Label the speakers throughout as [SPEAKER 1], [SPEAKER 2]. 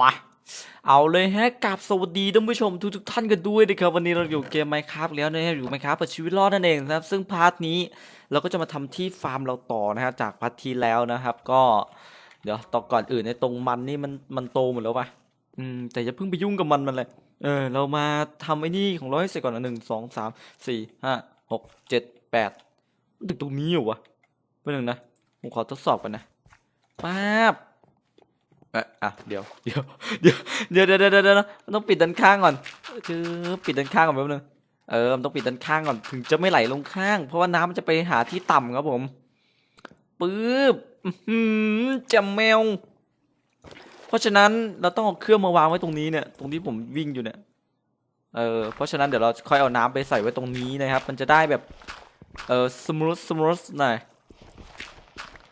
[SPEAKER 1] มาเอาเลยฮะกับสวัสดีท่านผู้ชมทุกทุกท่านกันด้วยนะครับวันนี้เราอยู่เกมไมครับแล้วนะฮะอยู่ไมครับเปิดชีวิตรอดนั่นเองนะครับ ซึ่งพาร์ทนี้เราก็จะมาทำที่ฟาร์มเราต่อนะฮะจากพาร์ทที่แล้วนะครับ ก็เดี๋ยวต่อก่อนอื่นในตรงมันนี่มันมันโตหมดแล้วปะอืมแต่อย่าเพิ่งไปยุ่งกับมันมันเลยเออเรามาทำไอ้นี่ของเราให้เสร็จก่อนนะหนึ่งสองสามสี่ห้าหกเจ็ดแปดถึงตรงนี้เหรอวะเพื่อนงนะผมขอทดสอบกันนะป๊าบ อะเดี๋ยวเดี๋ยวเดี๋ยวเดี๋ยวเดี๋ยวเดี๋ยวเดี๋ยวต้องปิดด้านข้างก่อนคือปิดด้านข้างก่อนแป๊บนึงเออมันต้องปิดด้านข้างก่อนถึงจะไม่ไหลลงข้าง เพราะว่าน้ำมันจะไปหาที่ต่ำครับผมปึ๊บจมแมว เพราะฉะนั้นเราต้องเอาเครื่องมาวางไว้ตรงนี้เนี่ย ตรงที่ผมวิ่งอยู่เนี่ยเออเพราะฉะนั้นเดี๋ยวเราค่อยเอาน้ำไปใส่ไว้ตรงนี้นะครับ มันจะได้แบบเออสมูทสมูทหน่อย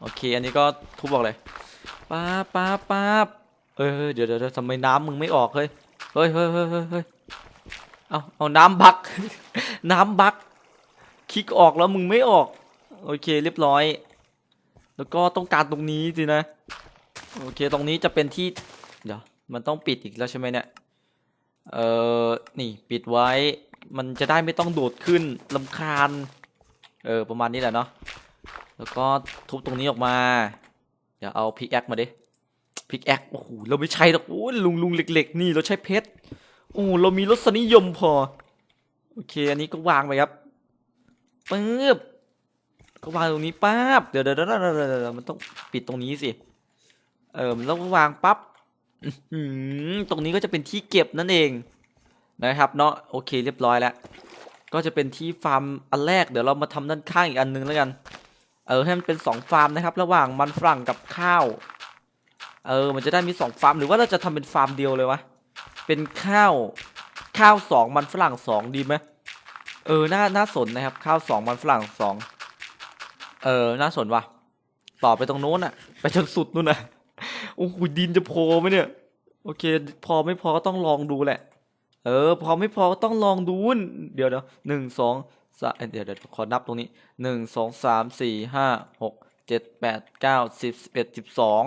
[SPEAKER 1] โอเค อันนี้ก็ทุบออกเลย ป๊าป๊าป๊าเออเดี๋ยเดี๋ยวเดี๋ยวทำไมน้ำมึงไม่ออกเฮ้ยเฮ้ยเฮ้ยเฮ้ยเฮ้ยเฮ้ยเอาเอาน้ำบัก น้ำบัก คลิกออกแล้วมึงไม่ออก โอเคเรียบร้อย แล้วก็ต้องการตรงนี้สินะ โอเคตรงนี้จะเป็นที่ เดี๋ยวมันต้องปิดอีกแล้วใช่ไหมเนี่ย เอ่อ นี่ปิดไว้ มันจะได้ไม่ต้องโดดขึ้นลำคาญ เออประมาณนี้แหละเนาะ แล้วก็ทุบตรงนี้ออกมา เดี๋ยวเอาพิกแอคมาดิพิกแอคโอ้โหเราไม่ใช้หรอกโอ้ยลุงลุงเหล็กๆนี่เราใช้เพชรโอ้เรามีรสนิยมพอ โอเค อันนี้ก็วางไปครับปึ๊บก็วางตรงนี้ปั๊บเดี๋ยวเดี๋ยวเดี๋ยวเดี๋ยวมันต้องปิดตรงนี้สิ เออมันต้องวางปั๊บตรงนี้ก็จะเป็นที่เก็บนั่นเองนะครับเนาะโอเคเรียบร้อยแล้ว ก็จะเป็นที่ฟาร์มอันแรกเดี๋ยวเรามาทำด้านข้างอีกอันนึงแล้วกัน เออให้มันเป็นสองฟาร์มนะครับ ระหว่างมันฝรั่งกับข้าว เออ มันจะได้มีสองฟาร์ม หรือว่าเราจะทำเป็นฟาร์มเดียวเลยวะ เป็นข้าว ข้าวสองมันฝรั่งสองดีไหมเออ น่า น่าสนนะครับ ข้าวสองมันฝรั่งสอง เออ น่าสนว่ะ ต่อไปตรงโน้นอะไปจนสุดนู่นอะโอ้โหดินจะพอไหมเนี่ย โอเค พอไม่พอก็ต้องลองดูแหละ เออ พอไม่พอก็ต้องลองดูนเดี๋ยวเดี๋ยวหนึ่งสอง เดี๋ยวเดี๋ยวขอนับตรงนี้หนึ่งสองสามสี่ห้าหกเจ็ดแปดเก้าสิบสิบเอ็ดสิบสอง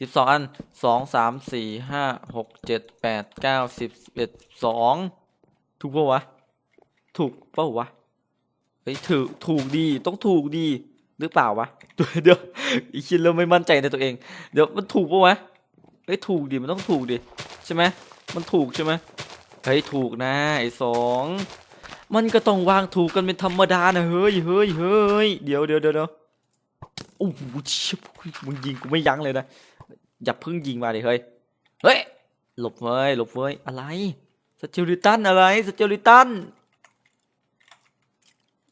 [SPEAKER 1] สิบสองอันสองสามสี่ห้าหกเจ็ดแปดเก้าสิบสิบเอ็ดสองถูกปะวะ ถูกปะวะเฮ้ยถูกถูกดีต้องถูกดีหรือเปล่าวะเดี๋ยวอีกคิดแล้วไม่มั่นใจในตัวเอง เดี๋ยวมันถูกปะวะเฮ้ยถูกดิมันต้องถูกดิใช่ไหมมันถูกใช่ไหมเฮ้ยถูกนะไอ้สอง มันก็ต้องวางถูกกันเป็นธรรมดานะเฮ้ยเฮ้ยเฮ้ยเดี๋ยวเดี๋ยวเดี๋ยวโอ้โหเชี่ยมึงยิงกูไม่ยั้งเลยนะอย่าเพิ่งยิงมาดิเฮ้ยเฮ้ยหลบเว้ยหลบเว้ยอะไรสเจลิตันอะไรสเจลิตัน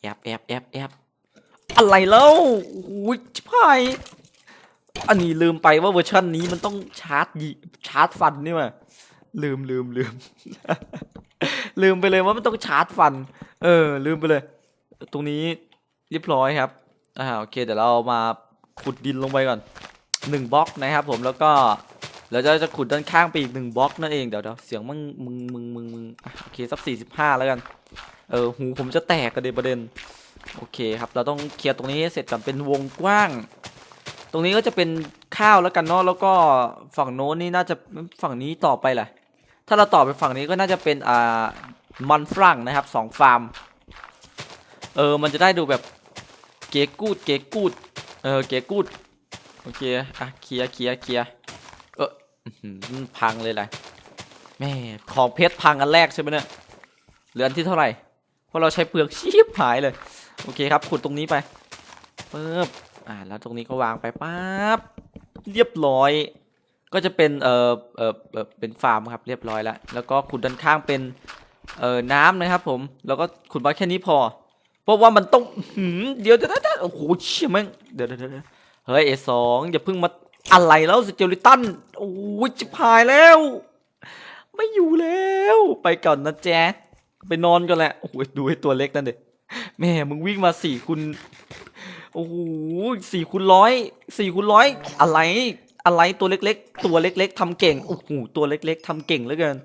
[SPEAKER 1] แอบแอบแอบแอบอะไรแล้วอุ้ยชิบหายอันนี้ลืมไปว่าเวอร์ชันนี้มันต้องชาร์จยิชาร์จฟันนี่มาลืมลืมลืม ลืมไปเลยว่ามันต้องชาร์จฟัน เออ ลืมไปเลย ตรงนี้เรียบร้อยครับ อ่า โอเค เดี๋ยวเรามาขุดดินลงไปก่อนหนึ่งบล็อกนะครับผม แล้วก็เราจะจะขุดด้านข้างไปอีกหนึ่งบล็อกนั่นเอง เดี๋ยวเดี๋ยวเสียงมึงมึงมึงมึงมึงโอเค สักสี่สิบห้าแล้วกัน เออ หูผมจะแตกกันเลยประเด็น โอเคครับ เราต้องเคลียร์ตรงนี้เสร็จก่อนเป็นวงกว้าง ตรงนี้ก็จะเป็นข้าวแล้วกันเนาะ แล้วก็ฝั่งโน้นนี่น่าจะฝั่งนี้ต่อไปแหละ ถ้าเราต่อไปฝั่งนี้ก็น่าจะเป็นอ่ามันฝรั่งนะครับสองฟาร์ม เออ มันจะได้ดูแบบเก๋กูดเก๋กูด เออ เก๋กูด โอเค อะ เคลียร์เคลียร์เคลียร์เออพังเลยแหละแม่ของเพชรพังอันแรกใช่ไหมเนี่ย เหลืออันที่เท่าไหร่ เพราะเราใช้เปลือกชีบหายเลย โอเคครับ ขุดตรงนี้ไปปึ๊บ อ่า แล้วตรงนี้ก็วางไปปั๊บ เรียบร้อย ก็จะเป็นเอ่อเอ่อเอ่อเป็นฟาร์มครับเรียบร้อยแล้วแล้วก็ขุดด้านข้างเป็นเอ่อน้ำนะครับผมแล้วก็ขุดไว้แค่นี้พอ เพราะว่ามันต้องหืมเดี๋ยวเดี๋ยวเดี๋ยวโอ้โหเชี่ยแม่งเดี๋ยวเดี๋ยวเดี๋ยวเฮ้ยเอสองอย่าเพิ่งมาอะไรแล้วสเจลิตันโอ้ยจิบหายแล้ว ไม่อยู่แล้ว ไปก่อนนะแจ๊ไปนอนกันแหละโอ้โหดูไอ้ตัวเล็กนั่นเด็แม่มึงวิ่งมาสี่คูณโอ้โหสี่คูณร้อยสี่คูณร้อยอะไร อะไรตัวเล็ก ๆ ตัวเล็ก ๆทำเก่งโอ้โหตัวเล็ก ๆทำเก่งเหลือเกิน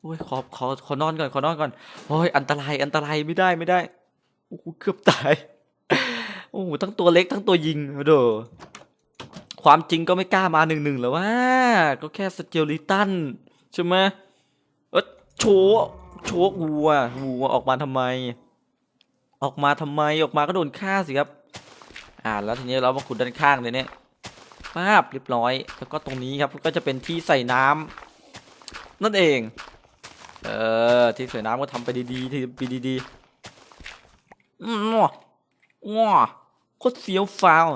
[SPEAKER 1] โอ้ยขอขอขอนอนก่อนขอนอนก่อนโอ้ยอันตรายอันตรายไม่ได้ไม่ได้โอ้โหเกือบตายโอ้โหทั้งตัวเล็กทั้งตัวยิงเด้อความจริงก็ไม่กล้ามาหนึ่งหนึ่งแล้วว่า ก็แค่สเกลลิตันใช่ไหมเออโชว์โชว์วัววัวออกมาทำไม ออกมาทำไมออกมาก็โดนฆ่าสิครับ อ่าแล้วทีนี้เรามาขุดด้านข้างเลยเนี่ย ป้าบเรียบร้อย แล้วก็ตรงนี้ครับก็จะเป็นที่ใส่น้ำนั่นเอง เออที่ใส่น้ำก็ทำไปดีๆที่ไปดีๆอืมว้าว้าโคตรเฟี้ยวฟ้าว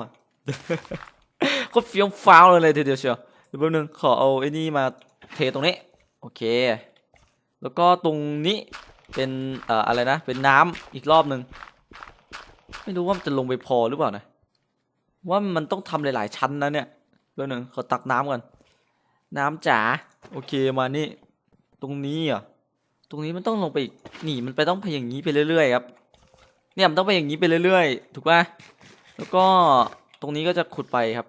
[SPEAKER 1] โคตรเฟี้ยวฟ้าวเลยเลยทีเดียวเชียวเดี๋ยวแป๊บนึงขอเอาไอ้นี่มาเทตรงนี้โอเค แล้วก็ตรงนี้เป็นเอ่ออะไรนะเป็นน้ำอีกรอบหนึ่งไม่รู้ว่ามันจะลงไปพอหรือเปล่านะ ว่ามันต้องทำหลายๆชั้นนะเนี่ยเดี๋ยวหนึ่งขอตักน้ำก่อน น้ำจ๋าโอเคมานี่ ตรงนี้เหรอะตรงนี้มันต้องลงไปอีกนี่มันไปต้องไปอย่างนี้ไปเรื่อยๆครับ เนี่ยมันต้องไปอย่างนี้ไปเรื่อยๆ ถูกป่ะแล้วก็ตรงนี้ก็จะขุดไปครับ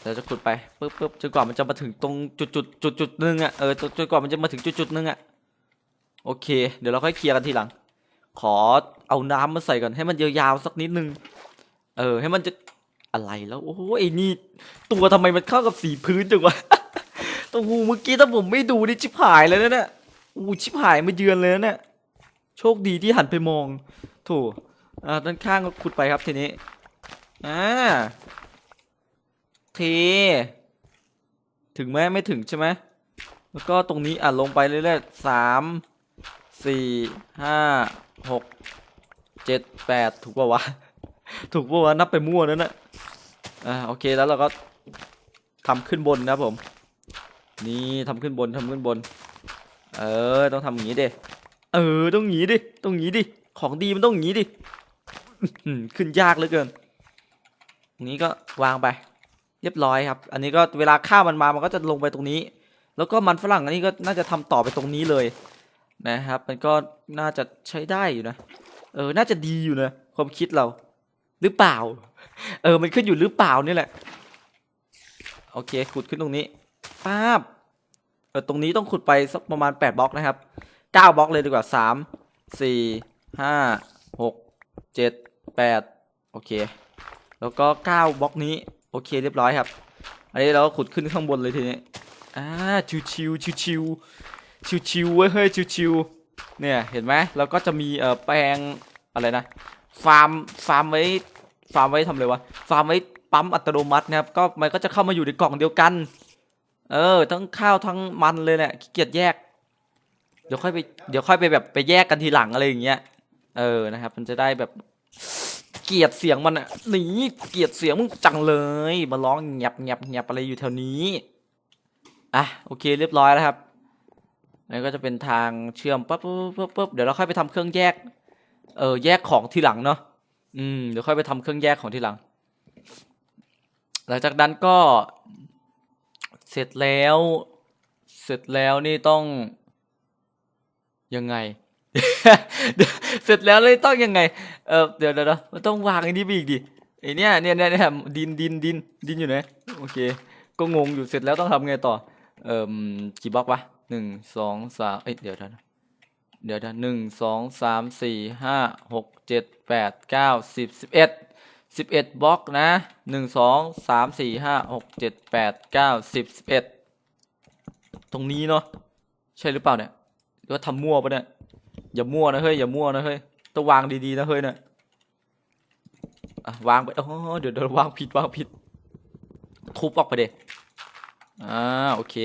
[SPEAKER 1] เดี๋ยวจะขุดไปปึ๊บปึ๊บจนกว่ามันจะมาถึงตรงจุดจุดจุดจุดหนึ่งอะเออจนกว่ามันจะมาถึงจุดจุดหนึ่งอะโอเค เดี๋ยวเราค่อยเคลียร์กันทีหลัง ขอเอาน้ำมาใส่ก่อนให้มันยาวๆสักนิดนึง เออ ให้มันจะ อะไรแล้ว โอ้โหไอ้นี่ ตัวทำไมมันเข้ากับสีพื้นจังวะตัวหูเมื่อกี้ถ้าผมไม่ดูนี่ชิบหายเลยนะเนี่ยอู้ชิบหายมาเยือนเลยนะเนี่ยโชคดีที่หันไปมองโถอ่าด้านข้างก็ขุดไปครับทีนี้อ่าเทถึงไหมไม่ถึงใช่ไหมแล้วก็ตรงนี้อะลงไปเรื่อยๆสามสี่ห้าหกเจ็ดแปดถูกป่าวะ ถูกป่าวะนับไปมั่วนั่นน่ะอ่าโอเคแล้วเราก็ทำขึ้นบนนะครับผม นี่ทำขึ้นบนทำขึ้นบน เออต้องทำอย่างนี้ดิเออต้องอย่างนี้ดิต้องอย่างนี้ดิของดีมันต้องอย่างนี้ดิขึ้นยากเหลือเกิน นี้ก็วางไป เรียบร้อยครับ อันนี้ก็เวลาข้าวมันมามันก็จะลงไปตรงนี้ แล้วก็มันฝรั่งอันนี้ก็น่าจะทำต่อไปตรงนี้เลย นะครับ มันก็น่าจะใช้ได้อยู่นะ เออ น่าจะดีอยู่นะความคิดเรา หรือเปล่า เออ มันขึ้นอยู่หรือเปล่านี่แหละ โอเค ขุดขึ้นตรงนี้ป้าบเออตรงนี้ต้องขุดไปสักประมาณแปดบล็อกนะครับเก้าบล็อกเลยดีกว่าสามสี่ห้าหกเจ็ดแปดโอเค แล้วก็เก้าบล็อกนี้ โอเคเรียบร้อยครับ อันนี้เราก็ขุดขึ้นข้างบนเลยทีนี้อ่าชิวชิวชิวชิวชิวชิวเว้ยเฮ้ยชิวชิวเนี่ยเห็นไหมเราก็จะมีเอ่อแปลงอะไรนะ ฟาร์มฟาร์มไว้ฟาร์มไว้ทำอะไรวะฟาร์มไว้ปั๊มอัตโนมัตินะครับก็มันก็จะเข้ามาอยู่ในกล่องเดียวกัน เออ ทั้งข้าวทั้งมันเลยเนี่ยขี้เกียจแยก เดี๋ยวค่อยไปเดี๋ยวค่อยไปแบบไปแยกกันทีหลังอะไรอย่างเงี้ยเออนะครับ มันจะได้แบบเกียดเสียงมันอะหนีเกียดเสียงมึงจังเลยมาร้องเงียบเงียบเงียบอะไรอยู่แถวนี้อะโอเคเรียบร้อยแล้วครับนี่ก็จะเป็นทางเชื่อมปั๊บปั๊บปั๊บปั๊บเดี๋ยวเราค่อยไปทำเครื่องแยก เออแยกของทีหลังเนาะอืมเดี๋ยวค่อยไปทำเครื่องแยกของทีหลัง หลังจากนั้นก็เสร็จแล้ว เสร็จแล้วนี่ต้องยังไง เสร็จแล้วเลยต้องยังไง เออเดี๋ยวเดี๋ยวเดี๋ยวมันต้องวางไอ้นี่ไปอีกดิไอเนี้ยเนี่ยเนี่ยเนี่ยดินดินดินดินอยู่ไหนโอเค ก็งงอยู่เสร็จแล้วต้องทำไงต่อ เอ่มกี่บล็อกวะหนึ่งสองสามเอ้ยเดี๋ยวเดี๋ยว นะเดี๋ยวนะหนึ่งสองสามสี่ห้าหกเจ็ดแปดเก้าสิบสิบเอ็ดสิบเอ็ดบล็อกนะหนึ่งสองสามสี่ห้าหกเจ็ดแปดเก้าสิบสิบเอ็ดตรงนี้เนาะใช่หรือเปล่าเนี่ยหรือว่าทำมั่วปะเนี่ยอย่ามั่วนะเฮ้ยอย่ามั่วนะเฮ้ยต้องวางดีๆนะเฮ้ยเนี่ยอะวางไปอ๋อเดี๋ยวเดี๋ยววางผิดวางผิดทุบออกไปเด็อ่าโอเค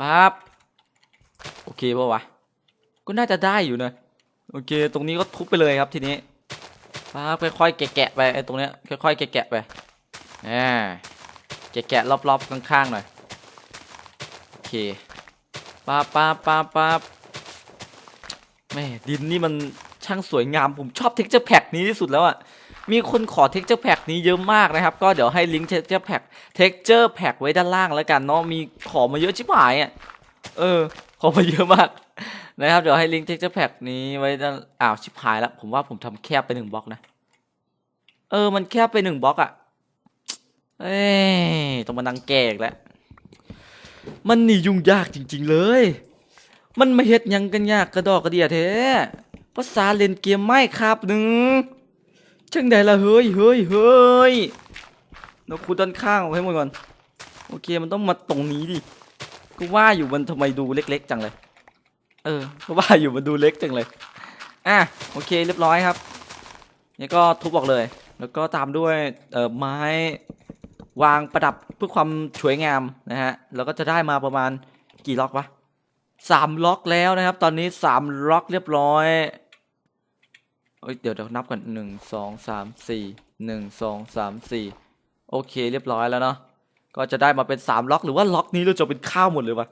[SPEAKER 1] ปั๊บโอเคป่าวะ ก็น่าจะได้อยู่นะ โอเค ตรงนี้ก็ทุบไปเลยครับทีนี้ปั๊บค่อยๆแกะๆไปไอ้ตรงเนี้ยค่อยๆแกะๆไปอ่าแกะๆรอบๆข้างๆหน่อยโอเคปั๊บปั๊บปั๊บปั๊บแม่ดินนี่มันช่างสวยงามผมชอบเท็กเจอร์แพ็กนี้ที่สุดแล้วอะมีคนขอเท็กเจอร์แพ็กนี้เยอะมากนะครับ ก็เดี๋ยวให้ลิงก์เท็กเจอร์แพ็กเท็กเจอร์แพ็กไว้ด้านล่างแล้วกันเนาะมีขอมาเยอะชิบหายอะเออ ขอมาเยอะมาก นะครับ เดี๋ยวให้ลิงก์เท็กเจอร์แพ็กนี้ไว้ด้านอ้าวชิบหายแล้วผมว่าผมทำแคบไปหนึ่งบล็อกนะ เออ มันแคบไปหนึ่งบล็อกอะเอ้ต้องมานั่งแกกแล้ว มันนี่ยุ่งยากจริง ๆเลย มันมาเฮ็ดยังกันยากกระดอกกระเดียแท้ภาษาเล่นเกมไม่ครับหนึ่งจังใดล่ะเฮ้ยเฮ้ยเฮ้ยเราขุดด้านข้างเอาให้หมดก่อน โอเคมันต้องมาตรงนี้ดิก็ว่าอยู่มันทำไมดูเล็ก ๆ จังเลย เออก็ว่าอยู่มันดูเล็กจังเลย อะโอเคเรียบร้อยครับนี่ก็ทุบออกเลย แล้วก็ตามด้วยเอ่อไม้วางประดับเพื่อความสวยงามนะฮะแล้วก็จะได้มาประมาณกี่ล็อกวะสามล็อกแล้วนะครับ ตอนนี้สามล็อกเรียบร้อยเอ้ยเดี๋ยวเดี๋ยวนับก่อนหนึ่งสองสามสี่หนึ่งสองสามสี่โอเคเรียบร้อยแล้วเนาะก็จะได้มาเป็นสามล็อกหรือว่าล็อกนี้เราจะเป็นข้าวหมดเลยวะ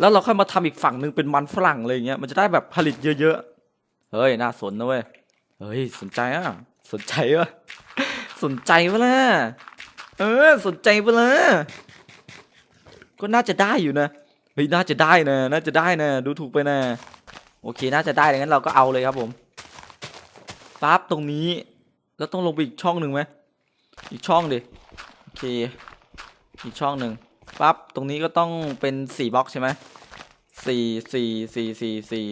[SPEAKER 1] แล้วเราค่อยมาทำอีกฝั่งหนึ่งเป็นมันฝรั่งเลยอย่างเงี้ยมันจะได้แบบผลิตเยอะๆ เฮ้ยน่าสนนะเว้ย เฮ้ยสนใจอะ สนใจวะสนใจวะล่ะ เออสนใจปะล่ะ ก็น่าจะได้อยู่นะ เฮ้ยน่าจะได้นะ น่าจะได้นะ ดูถูกไปนะ โอเคน่าจะได้ดังนั้นเราก็เอาเลยครับผมปั๊บตรงนี้ แล้วต้องลงไปอีกช่องหนึ่งไหมอีกช่องดิ โอเค อีกช่องหนึ่ง ปั๊บตรงนี้ก็ต้องเป็นสี่บล็อกใช่ไหมสี่สี่สี่สี่สี่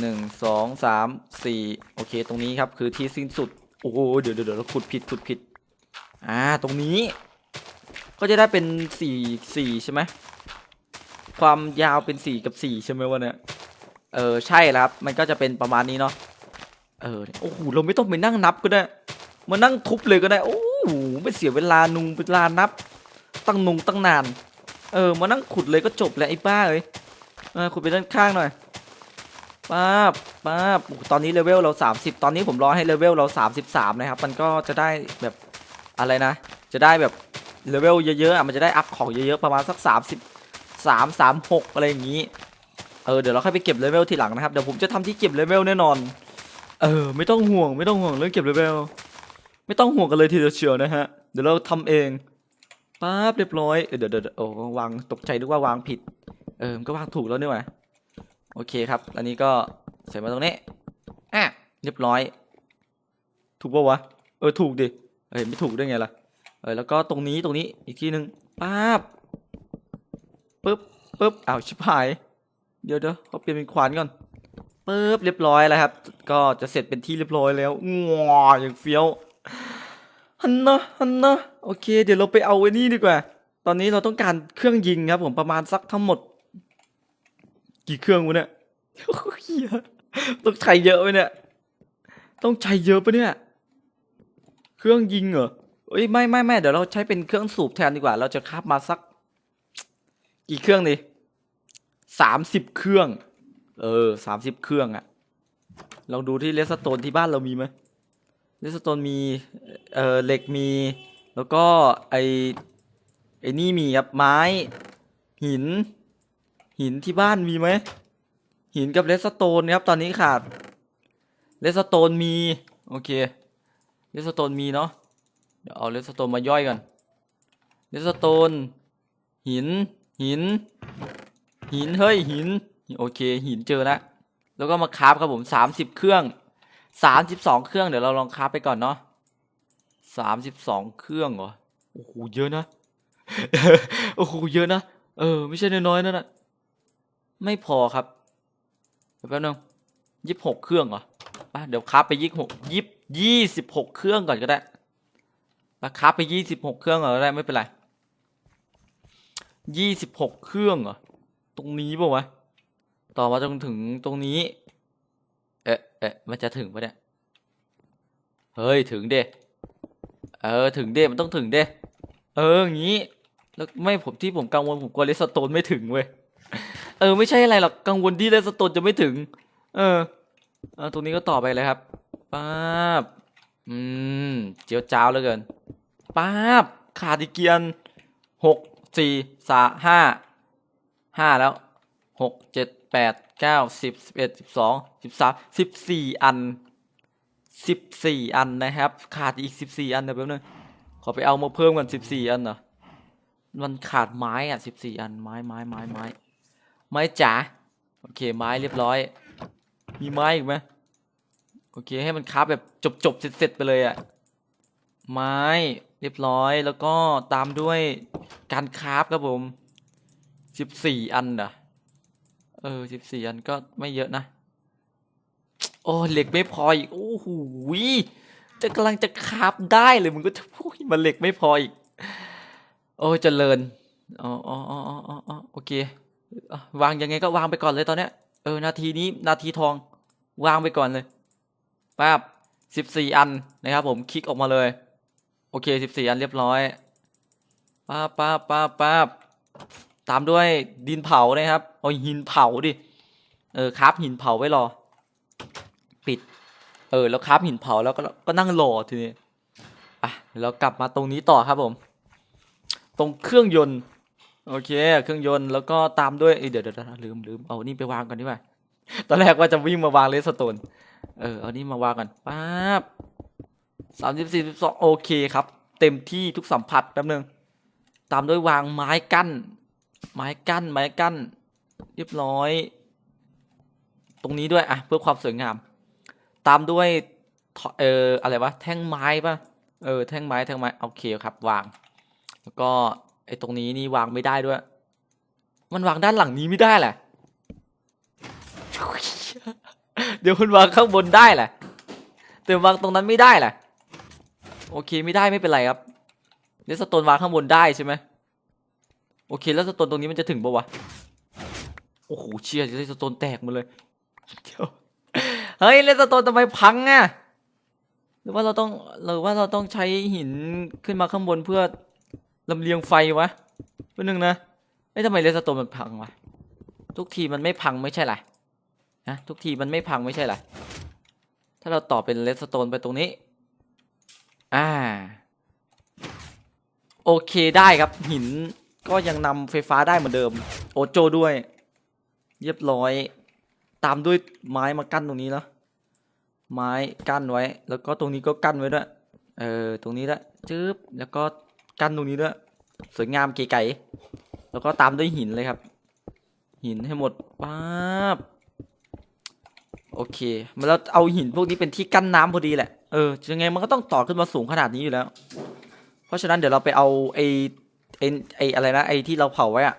[SPEAKER 1] หนึ่งสองสามสี่โอเค ตรงนี้ครับคือที่สิ้นสุด โอ้โหเดี๋ยวเดี๋ยวเราขุดผิดขุดผิด อ่า ตรงนี้ ก็จะได้เป็นสี่สี่ใช่ไหมความยาวเป็นสี่กับสี่ใช่ไหมวะเนี่ย เออใช่แล้วครับ มันก็จะเป็นประมาณนี้เนาะ เออ โอ้โห เราไม่ต้องไปนั่งนับก็ได้ มานั่งทุบเลยก็ได้ โอ้โหไม่เสียเวลานุงเวลานับ ตั้งนุงตั้งนาน เออมานั่งขุดเลยก็จบแล้วไอ้บ้าเอ้ยขุดไปด้านข้างหน่อยป้าบป้าบโอ้โหตอนนี้เลเวลเรา 30 ตอนนี้ผมรอให้เลเวลเรา 33 นะครับ มันก็จะได้แบบอะไรนะ จะได้แบบเลเวลเยอะๆอะมันจะได้อัพของเยอะๆประมาณสัก33 36 อะไรอย่างนี้ เออเดี๋ยวเราค่อยไปเก็บเลเวลทีหลังนะครับ เดี๋ยวผมจะทำที่เก็บเลเวลแน่นอน เออไม่ต้องห่วงไม่ต้องห่วงเรื่องเก็บเลเวล ไม่ต้องห่วงกันเลยทีเดียวเชียวนะฮะ เดี๋ยวเราทำเอง ปั๊บเรียบร้อยเออดี๋ยวเดี๋ยวโอ้วางตกใจนึกว่าวางผิด เออมันก็วางถูกแล้วนี่หว่าโอเคครับ อันนี้ก็ใส่มาตรงนี้อะเรียบร้อย ถูกปะวะ เออถูกดิ เอ้ยไม่ถูกได้ไงล่ะ เออแล้วก็ตรงนี้ตรงนี้อีกที่หนึ่งปั๊บปึ๊บปึ๊บอ้าวชิบหาย เดี๋ยวเดี๋ยวเขาเปลี่ยนเป็นขวานก่อนปึ๊บเรียบร้อยแล้วครับ ก็จะเสร็จเป็นที่เรียบร้อยแล้วงออย่างเฟี้ยว ฮันนะฮันนะโอเค เดี๋ยวเราไปเอาไอ้นี่ดีกว่า ตอนนี้เราต้องการเครื่องยิงครับ ผมประมาณสักทั้งหมด กี่เครื่องวะเนี่ยโอ้ยต้องใช้เยอะไหมเนี่ย ต้องใช้เยอะปะเนี่ย เครื่องยิงเหรอเอ้ยไม่ไม่ไม่เดี๋ยวเราใช้เป็นเครื่องสูบแทนดีกว่า เราจะคาบมาสัก กี่เครื่องดีสามสิบเครื่อง เออสามสิบเครื่องอะลองดูที่เลสโตนที่บ้านเรามีไหม เลสโตนมีเอ่อเหล็กมี แล้วก็ไอไอนี่มีครับไม้ หิน หินที่บ้านมีไหมหินกับเลสโตนครับตอนนี้ขาดเลสโตนมีโอเคเลสโตนมีเนาะเดี๋ยวเอาเลสโตนมาย่อยก่อนเลสโตนหินหิน หินเฮ้ยหินโอเคหินเจอแล้วแล้วก็มาคราฟครับผมสามสิบเครื่อง สามสิบสองเครื่องเดี๋ยวเราลองคราฟไปก่อนเนาะสามสิบสองเครื่องเหรอโอ้โหเยอะนะโอ้โหเยอะนะเออ ไม่ใช่น้อยๆนะนะไม่พอครับเดี๋ยวแป๊บนึงยี่สิบหกเครื่องเหรอไปเดี๋ยวคราฟไปยี่สิบหกยี่ยี่สิบหกเครื่องก่อนก็ได้ไปคราฟไปยี่สิบหกเครื่องก่อนก็ได้ไม่เป็นไรยี่สิบหกเครื่องเหรอตรงนี้ป่าวะต่อมาจนถึงตรงนี้ เอ๊ะมันจะถึงปะเนี่ย เฮ้ย ถึงเด้เออ ถึงเด้มันต้องถึงเด้เอออย่างนี้ แล้วไม่ผมที่ผมกังวลผมกลัวเลสโตนไม่ถึงเว้ย เออ ไม่ใช่อะไรหรอก กังวลที่เลสโตนจะไม่ถึง เออเออตรงนี้ก็ต่อไปเลยครับป๊าบอืม เจียวจ้าวเหลือเกินป๊าบขาดอีกเกียนหกสี่สามห้าห้าแล้วหกเจ็ด แปดเก้าสิบสิบเอ็ดสิบสองสิบสามสิบสี่อันสิบสี่อันนะครับ ขาดอีกสิบสี่อันเดี๋ยวแป๊บนึงขอไปเอามาเพิ่มกันสิบสี่อันเหรอมันขาดไม้อะสิบสี่อันไม้ไม้ไม้ไม้ไม้จ๋าโอเคไม้เรียบร้อย มีไม้อีกไหมโอเคให้มันคราฟแบบจบจบเสร็จเสร็จไปเลยอะไม้เรียบร้อยแล้วก็ตามด้วยการคราฟครับผมสิบสี่อันเหรอ เออสิบสี่อันก็ไม่เยอะนะ โอ้เหล็กไม่พออีก โอ้โหยจะกำลังจะคาบได้เลยมึงก็จะพูดมันเหล็กไม่พออีก โอ้เจริญอ๋ออ๋ออ๋ออ๋อโอเควางยังไงก็วางไปก่อนเลยตอนเนี้ย เออ นาทีนี้นาทีทอง วางไปก่อนเลยป๊บสิบสี่อันนะครับผมคลิกออกมาเลย โอเคสิบสี่อันเรียบร้อยป๊าบป๊าบป๊าบป๊าบ ตามด้วยดินเผานะครับเอาหินเผาดิ เออครับหินเผาไว้รอ ปิด เออ แล้วครับหินเผาแล้วก็ก็นั่งรอทีนี้อะแล้วกลับมาตรงนี้ต่อครับผม ตรงเครื่องยนต์ โอเค เครื่องยนต์แล้วก็ตามด้วยเดี๋ยวเดี๋ยวเดี๋ยวลืมลืมเอานี่ไปวางก่อนดีกว่าตอนแรกว่าจะวิ่งมาวางเลสโตน เออ เอานี่มาวางก่อนป๊าบสามสิบสี่สิบสองโอเคครับ เต็มที่ทุกสัมผัสแป๊บนึง ตามด้วยวางไม้กั้น ไม้กั้นไม้กั้น เรียบร้อย ตรงนี้ด้วยอะเพื่อความสวยงาม ตามด้วยเอออะไรวะแท่งไม้ป่ะเออแท่งไม้แท่งไม้โอเคครับวาง แล้วก็ไอ้ตรงนี้นี่วางไม่ได้ด้วย มันวางด้านหลังนี้ไม่ได้แหละเดี๋ยวคุณวางข้างบนได้แหละแต่วางตรงนั้นไม่ได้แหละโอเคไม่ได้ไม่เป็นไรครับเลสโตนวางข้างบนได้ใช่ไหม โอเคแล้วสโตนตรงนี้มันจะถึงปะวะ โอ้โหเชียร์เลสโตนแตกหมดเลยเดี๋ยวเฮ้ยเลสโตนทำไมพังอะหรือว่าเราต้องหรือว่าเราต้องใช้หินขึ้นมาข้างบนเพื่อลำเลียงไฟวะเพื่อนึงนะเอ้ทำไมเลสโตนมันพังวะทุกทีมันไม่พังไม่ใช่หรอนะทุกทีมันไม่พังไม่ใช่หรอถ้าเราต่อเป็นเลสโตนไปตรงนี้ อ่า โอเคได้ครับหิน ก็ยังนำไฟฟ้าได้เหมือนเดิม โอโจด้วย เรียบร้อย ตามด้วยไม้มากั้นตรงนี้เนาะไม้กั้นไว้ แล้วก็ตรงนี้ก็กั้นไว้ด้วย เออ ตรงนี้ละจึ๊บ แล้วก็กั้นตรงนี้ด้วย สวยงามเก๋ไก๋แล้วก็ตามด้วยหินเลยครับ หินให้หมดป๊าบ โอเคมันแล้วเอาหินพวกนี้เป็นที่กั้นน้ำพอดีแหละ เออ ยังไงมันก็ต้องต่อขึ้นมาสูงขนาดนี้อยู่แล้ว เพราะฉะนั้นเดี๋ยวเราไปเอาไอ้ ไอไออะไรนะไอที่เราเผาไว้อะ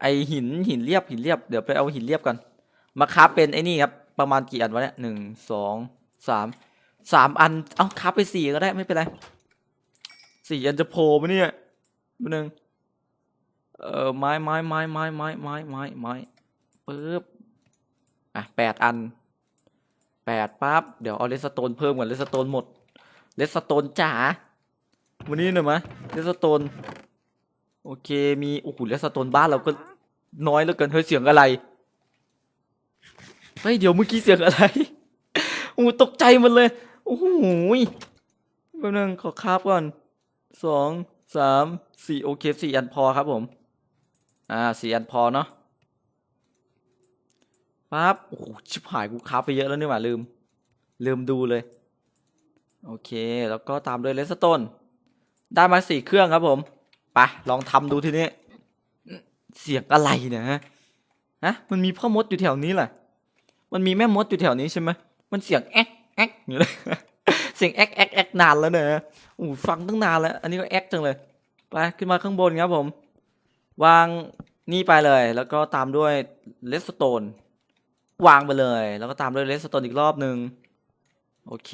[SPEAKER 1] ไอหินหินเรียบหินเรียบเดี๋ยวไปเอาหินเรียบกันมาคราฟเป็นไอนี่ครับประมาณกี่อันวะเนี่ยหนึ่งสองสามสามอันเอาคราฟไปสี่ก็ได้ไม่เป็นไรสี่อันจะโผล่มาเนี่ยมาหนึ่งเออไม้ไม้ไม้ไม้ไม้ไม้ไม้ไม้ปึ๊บอะแปดอันแปดปั๊บเดี๋ยวเอาเลสโตนเพิ่มก่อนเลสโตนหมดเลสโตนจ๋าวันนี้หน่อยมะเลสโตน โอเคมีโอ้โหเลสโตนบ้านเราก็น้อยเหลือเกินเฮ้ยเสียงอะไรเฮ้ยเดี๋ยวเมื่อกี้เสียงอะไรโอ้โหตกใจหมันเลยโอ้โหแป๊บนึงขอคาบก่อนสองสามสี่โอเคสี่อันพอครับผมอ่าสี่อันพอเนาะปั๊บโอ้โหชิบหายกูคาบไปเยอะแล้วนี่หว่าลืม ลืมดูเลย โอเค แล้วก็ตามด้วยเลสโตนได้มาสี่เครื่องครับผม ไปลองทำดูทีนี้ เสียงอะไรเนี่ยฮะฮะมันมีพ่อมดอยู่แถวนี้แหละมันมีแม่มดอยู่แถวนี้ใช่ไหมมันเสียงแอ๊กแอ๊กอย่เลยเสียงแอ๊กแอ๊กแอ๊กนานแล้วเนี่ยนะโอ้ฟังตั้งนานแล้ว อันนี้ก็แอ๊กจังเลยไปขึ้นมาข้างบนครับผม วางนี่ไปเลย แล้วก็ตามด้วยเลสโตนวางไปเลย แล้วก็ตามด้วยเลสโตนอีกรอบหนึ่งโอเค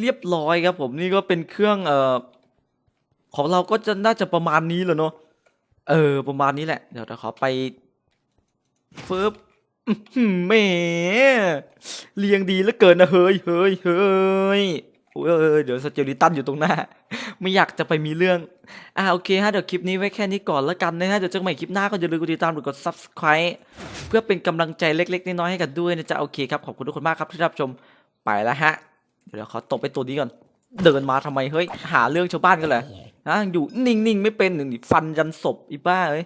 [SPEAKER 1] เรียบร้อยครับผมนี่ก็เป็นเครื่องเอ่อ ของเราก็จะน่าจะประมาณนี้แหละเนาะเออ ประมาณนี้แหละ เดี๋ยวเราขอไปฟึบอื้อแหมเรียงดีเหลือเกินนะเฮ้ยเฮ้ยเฮ้ยโอ้ยเอ้ยเดี๋ยวสเจลิตันอยู่ตรงหน้า ไม่อยากจะไปมีเรื่อง อ่าโอเคฮะ เดี๋ยวคลิปนี้ไว้แค่นี้ก่อนแล้วกันนะฮะ เดี๋ยวเจอกันใหม่คลิปหน้าก็อย่าลืมกดติดตามหรือกด subscribe เพื่อเป็นกำลังใจเล็ก ๆ น้อยๆให้กันด้วยนะจ๊ะ โอเคครับ ขอบคุณทุกคนมากครับที่รับชมไปแล้วฮะ เดี๋ยวเขาตบไปตัวนี้ก่อน เดินมาทำไมเฮ้ยหาเรื่องชาวบ้านกันเลยนะอยู่นิ่งๆไม่เป็นหนึ่งฟันยันศพอีบ้าเอ้ย